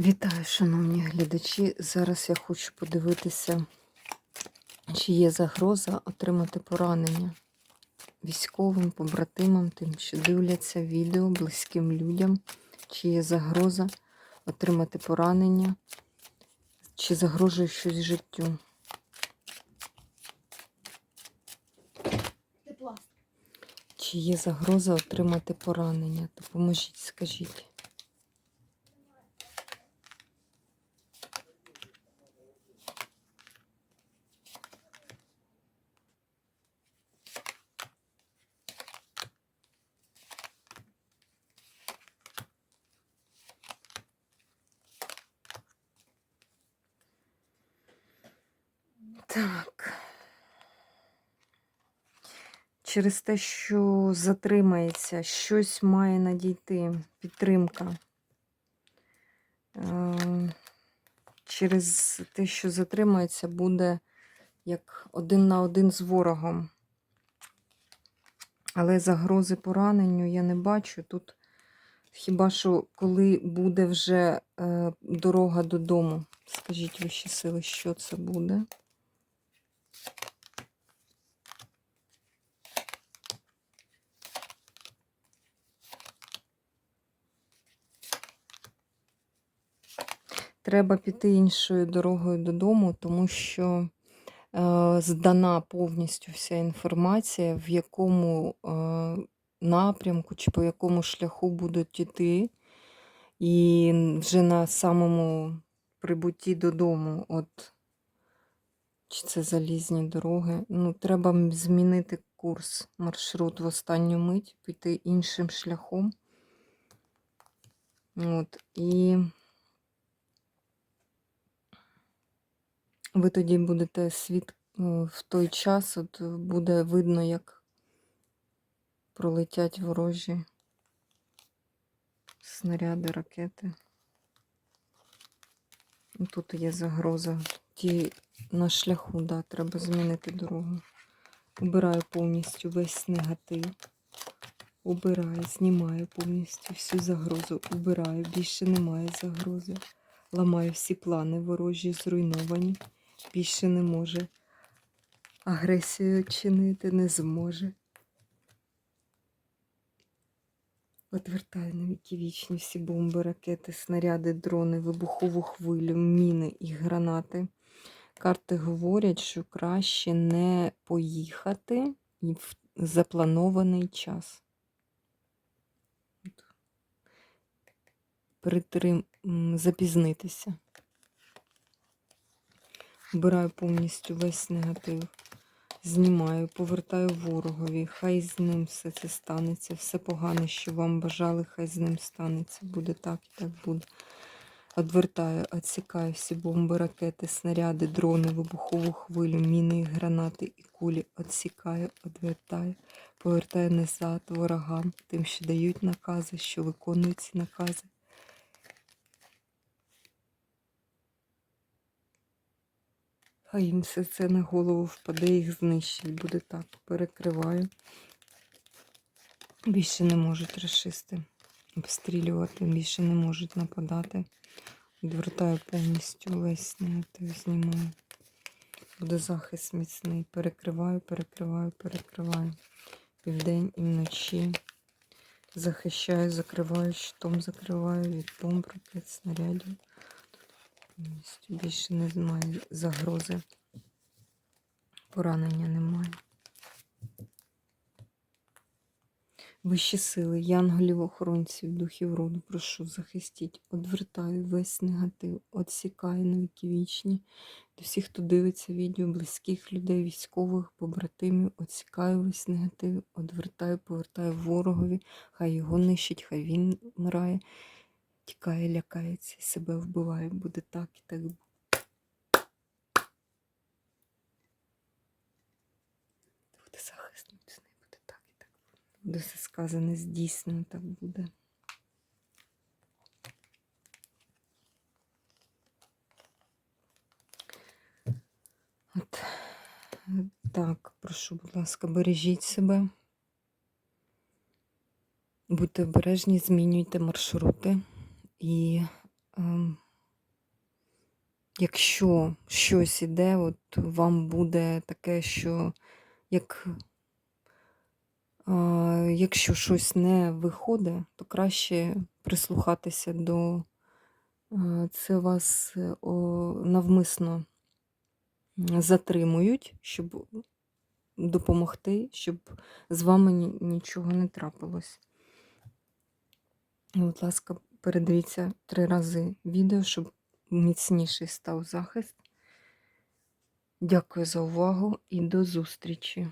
Вітаю, шановні глядачі. Зараз я хочу подивитися, чи є загроза отримати поранення військовим побратимам, тим, що дивляться відео близьким людям, чи є загроза отримати поранення, чи загрожує щось життю. Чи є загроза отримати поранення? Допоможіть, скажіть. Так. Через те, що затримається, щось має надійти, підтримка. Е, Через те, що затримається, буде як один на один з ворогом. Але загрози пораненню я не бачу. Тут хіба що коли буде вже е, дорога додому. Скажіть вищі сили, що це буде? Треба піти іншою дорогою додому, тому що е, здана повністю вся інформація, в якому е, напрямку чи по якому шляху будуть йти. І вже на самому прибутті додому, от чи це залізні дороги. Ну, треба змінити курс, маршрут в останню мить, піти іншим шляхом. От, і ви тоді будете світ е, в той час, от буде видно, як пролетять ворожі снаряди, ракети. Ну, Тут є загроза. Ті на шляху, да, треба змінити дорогу. Убираю повністю весь негатив. Убираю, знімаю повністю всю загрозу. Убираю, більше немає загрози. Ламаю всі плани ворожі, зруйновані. Більше не може. Агресію чинити не зможе. Отвертаю на віки вічні всі бомби, ракети, снаряди, дрони, вибухову хвилю, міни і гранати. Карти говорять, що краще не поїхати в запланований час. Притрим... Запізнитися. Вбираю повністю весь негатив. Знімаю, повертаю ворогові, хай з ним все це станеться. Все погане, що вам бажали, хай з ним станеться. Буде так і так буде. Одвертаю, відсікаю всі бомби, ракети, снаряди, дрони, вибухову хвилю, міни, гранати і кулі. Відсікаю, одвертаю, повертаю назад ворогам, тим, що дають накази, що виконують ці накази. Хай їм все це на голову впаде, їх знищить. Буде так. Перекриваю. Більше не можуть расисти обстрілювати, більше не можуть нападати. Відвертаю повністю весь негатив, знімаю. Буде захист міцний. Перекриваю, перекриваю, перекриваю. І вдень, і вночі. Захищаю, закриваю, щитом закриваю від бомб, ракет, снарядів. Повністю Більше немає загрози. Поранення немає. Вищі сили, янголів, охоронців, духів роду, прошу, захистіть, одвертаю весь негатив, отсікаю на віки вічні. До всіх, хто дивиться відео, близьких людей, військових, побратимів, отсікаю весь негатив, одвертаю, повертаю ворогові, хай його нищить, хай він вмирає, тікає, лякається себе вбиває. Буде так і так буде. Буде захист міцний, буде так і так. Буде все сказане здійснено, так буде. От так, прошу, будь ласка, бережіть себе. Будьте обережні, змінюйте маршрути і ем, якщо щось іде, от вам буде таке, що як, а, якщо щось не виходить, то краще прислухатися до а, це вас е, о, навмисно затримують, щоб допомогти, щоб з вами нічого не трапилось. Будь ласка, передивіться три рази відео, щоб міцніший став захист. Дякую за увагу і до зустрічі!